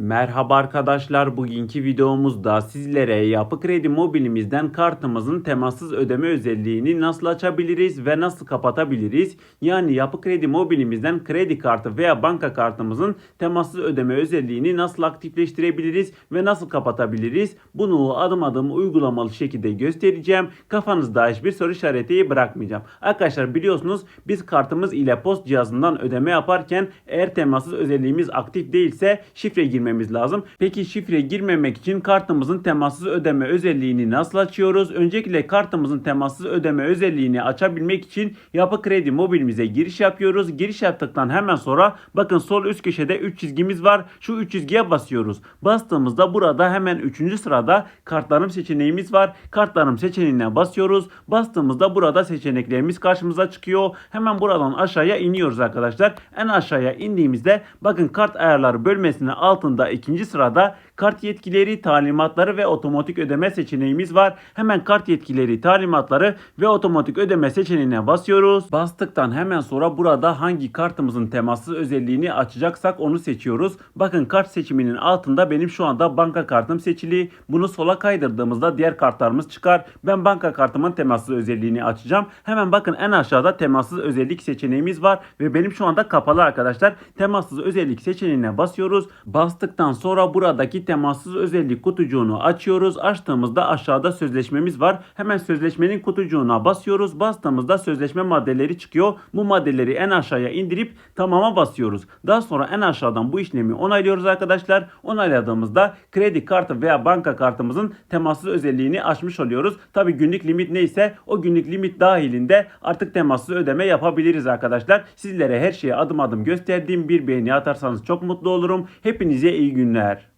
Merhaba arkadaşlar bugünkü videomuzda sizlere Yapı Kredi Mobilimizden kartımızın temassız ödeme özelliğini nasıl açabiliriz ve nasıl kapatabiliriz? Yani Yapı Kredi Mobilimizden kredi kartı veya banka kartımızın temassız ödeme özelliğini nasıl aktifleştirebiliriz ve nasıl kapatabiliriz? Bunu adım adım uygulamalı şekilde göstereceğim. Kafanızda hiçbir soru işareti bırakmayacağım. Arkadaşlar biliyorsunuz biz kartımız ile post cihazından ödeme yaparken eğer temassız özelliğimiz aktif değilse şifre girmemiz lazım. Peki şifre girmemek için kartımızın temassız ödeme özelliğini nasıl açıyoruz? Öncelikle kartımızın temassız ödeme özelliğini açabilmek için Yapı Kredi mobilimize giriş yapıyoruz. Giriş yaptıktan hemen sonra bakın sol üst köşede 3 çizgimiz var. Şu 3 çizgiye basıyoruz. Bastığımızda burada hemen 3. sırada kartlarım seçeneğimiz var. Kartlarım seçeneğine basıyoruz. Bastığımızda burada seçeneklerimiz karşımıza çıkıyor. Hemen buradan aşağıya iniyoruz arkadaşlar. En aşağıya indiğimizde bakın kart ayarları bölmesinin altında ikinci sırada kart yetkileri, talimatları ve otomatik ödeme seçeneğimiz var. Hemen kart yetkileri, talimatları ve otomatik ödeme seçeneğine basıyoruz. Bastıktan hemen sonra burada hangi kartımızın temassız özelliğini açacaksak onu seçiyoruz. Bakın kart seçiminin altında benim şu anda banka kartım seçili. Bunu sola kaydırdığımızda diğer kartlarımız çıkar. Ben banka kartımın temassız özelliğini açacağım. Hemen bakın en aşağıda temassız özellik seçeneğimiz var ve benim şu anda kapalı arkadaşlar. Temassız özellik seçeneğine basıyoruz. Bastıktan sonra buradaki temassız özellik kutucuğunu açıyoruz. Açtığımızda aşağıda sözleşmemiz var. Hemen sözleşmenin kutucuğuna basıyoruz. Bastığımızda sözleşme maddeleri çıkıyor. Bu maddeleri en aşağıya indirip tamama basıyoruz. Daha sonra en aşağıdan bu işlemi onaylıyoruz arkadaşlar. Onayladığımızda kredi kartı veya banka kartımızın temassız özelliğini açmış oluyoruz. Tabi günlük limit neyse o günlük limit dahilinde artık temassız ödeme yapabiliriz arkadaşlar. Sizlere her şeyi adım adım gösterdiğim bir beğeni atarsanız çok mutlu olurum. Hepinize iyi günler.